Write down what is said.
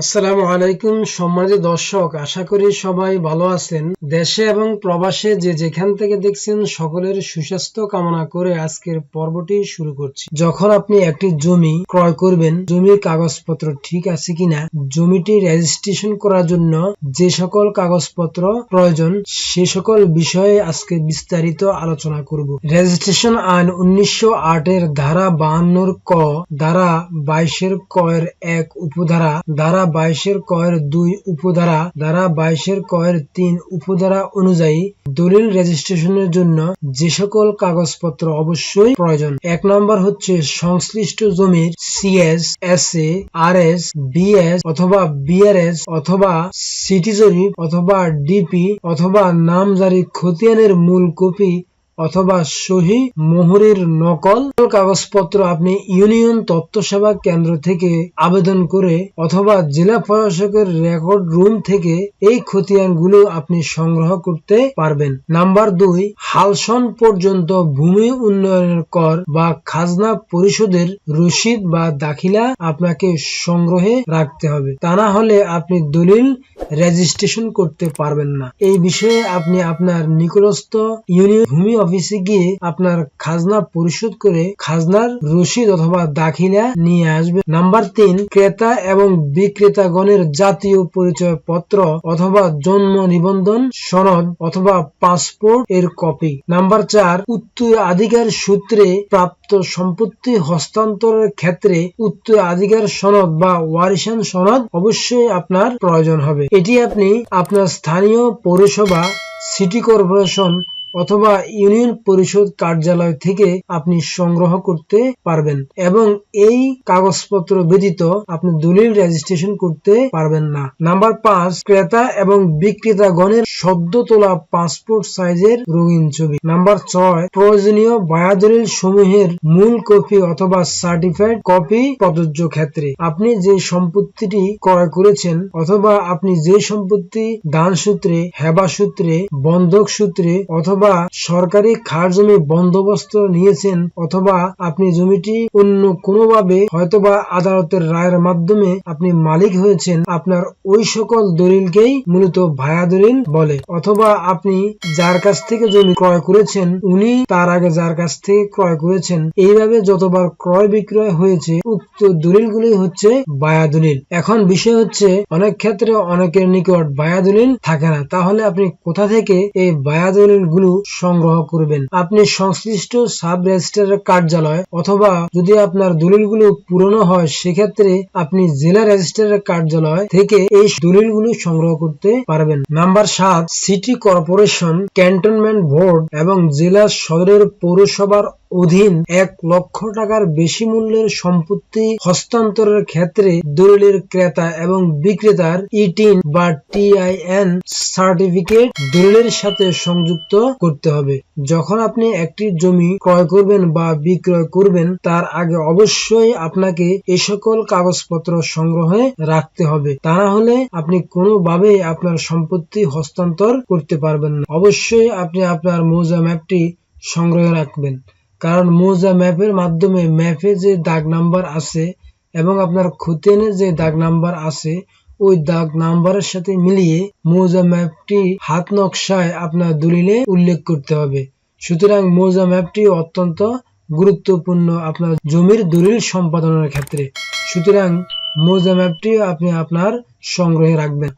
আসসালামু আলাইকুম সম্মানিত দর্শক, আশা করি সবাই ভালো আছেন। দেশে এবং প্রবাসে যে যেখান থেকে দেখছেন সকলের সুস্বাস্থ্য কামনা করে আজকের পর্বটি শুরু করছি। যখন আপনি একটি জমি ক্রয় করবেন, জমির কাগজপত্র ঠিক আছে কিনা, জমিটি রেজিস্ট্রেশন করার জন্য যে সকল কাগজপত্র প্রয়োজন, সে সকল বিষয়ে আজকে বিস্তারিত আলোচনা করব। রেজিস্ট্রেশন আইন উনিশশো আটের ধারা বাহান্নর ক, ধারা বাইশের ক এর এক উপধারা, ধারা বাইশের ক এর দুই উপধারা ধারা বাইশের ক এর তিন উপধারা অনুযায়ী দলিল রেজিস্ট্রেশনের জন্য যে সকল কাগজপত্র অবশ্যই প্রয়োজন। এক নম্বর হচ্ছে সংশ্লিষ্ট জমির CS S A R S BS অথবা বিআরএস অথবা সিটি জরিপ অথবা ডিপি অথবা নামজারি খতিয়ানের মূল কপি অথবা সহি মোহরের নকল কাগজপত্র আপনি ইউনিয়ন তথ্য সেবা কেন্দ্র থেকে আবেদন করে অথবা জেলা প্রশাসকের রেকর্ড রুম থেকে এই খতিয়ানগুলো আপনি সংগ্রহ করতে পারবেন। নাম্বার দুই, হালসন পর্যন্ত ভূমি উন্নয়নের কর বা খাজনা পরিশোধের রসিদ বা দাখিলা আপনাকে সংগ্রহে রাখতে হবে। তা না হলে আপনি দলিল রেজিস্ট্রেশন করতে পারবেন না। এই বিষয়ে আপনি আপনার নিকটস্থ ইউনিয়ন ভূমি অফিসে গিয়ে আপনার খাজনা পরিশোধ করে খাজনার রসিদ অথবা দাখিলা নিয়ে আসবে নাম্বার তিন, ক্রেতা এবং বিক্রেতাগণের জাতীয় পরিচয় পত্র অথবা জন্ম নিবন্ধন সনদ অথবা পাসপোর্ট এর কপি। নাম্বার চার, উত্তরাধিকার সূত্রে প্রাপ্ত সম্পত্তি হস্তান্তরের ক্ষেত্রে উত্তরাধিকার সনদ বা ওয়ারিশান সনদ অবশ্যই আপনার প্রয়োজন হবে। এটি আপনি আপনার স্থানীয় পৌরসভা, সিটি কর্পোরেশন অথবা ইউনিয়ন পরিষদ কার্যালয় থেকে আপনি সংগ্রহ করতে পারবেন এবং এই কাগজপত্র ব্যতীত আপনি দলিল রেজিস্ট্রেশন করতে পারবেন না। নাম্বার পাঁচ, ক্রেতা এবং বিক্রেতাগণের সদ্য তোলা পাসপোর্ট সাইজের রঙিন ছবি। নাম্বার ছয়, প্রয়োজনীয় বায়াদলিল সমূহের মূল কপি অথবা সার্টিফাইড কপি প্রযোজ্য ক্ষেত্রে। আপনি যে সম্পত্তিটি ক্রয় করেছেন অথবা আপনি যে সম্পত্তি দান সূত্রে হেবা সূত্রে বন্ধক সূত্রে অথবা অথবা সরকারি খার জমি বন্দোবস্ত নিয়েছেন অথবা আপনি জমিটি অন্য কোনোভাবে হয়তোবা আদালতের রায়ের মাধ্যমে আপনি মালিক হয়েছেন, আপনার ওই সকল দলিলকেই মূলত ভায়া দলিল বলে। অথবা আপনি যার কাছ থেকে জমি ক্রয় করেছেন, উনি তার আগে যার কাছ থেকে ক্রয় করেছেন, এইভাবে যতবার ক্রয় বিক্রয় হয়েছে, উক্ত দলিলগুলি হচ্ছে বায়া দলিল। এখন বিষয় হচ্ছে, অনেক ক্ষেত্রে অনেকের নিকট বায়া দলিল থাকে না। তাহলে আপনি কোথা থেকে এই বায়া দলিল সংগ্রহ করবেন। আপনি সংশ্লিষ্ট সাব রেজিস্ট্রারের কার্যালয় অথবা যদি আপনার দলিলগুলো পুরনো হয়, সেক্ষেত্রে আপনি জেলা রেজিস্ট্রারের কার্যালয় থেকে এই দলিলগুলো সংগ্রহ করতে পারবেন। নাম্বার সাত, সিটি কর্পোরেশন ক্যান্টনমেন্ট বোর্ড এবং জেলা শহরের পৌরসভার অধীন এক লক্ষ টাকার বেশি মূল্যের সম্পত্তি হস্তান্তরের ক্ষেত্রে দলিলের ক্রেতা এবং বিক্রেতার ইটিন বা টিআইএন সার্টিফিকেট দলিলের সাথে সংযুক্ত করতে হবে। যখন আপনি একটি জমি ক্রয় করবেন বা বিক্রয় করবেন, তার আগে অবশ্যই আপনাকে এ সকল কাগজপত্র সংগ্রহে রাখতে হবে। তা না হলে আপনি কোনোভাবেই আপনার সম্পত্তি হস্তান্তর করতে পারবেন না। অবশ্যই আপনি আপনার মৌজা ম্যাপটি সংগ্রহে রাখবেন। কারণ মৌজা ম্যাপের মাধ্যমে ম্যাপে যে দাগ নাম্বার আছে এবং আপনার খতিয়ানের যে দাগ নাম্বার আছে, ওই দাগ নাম্বারের সাথে মিলিয়ে মৌজা ম্যাপটি হাত নকশায় আপনার দলিলে উল্লেখ করতে হবে। সুতরাং মৌজা ম্যাপটি অত্যন্ত গুরুত্বপূর্ণ আপনার জমির দলিল সম্পাদনের ক্ষেত্রে। সুতরাং মৌজা ম্যাপটি আপনি আপনার সংগ্রহে রাখবেন।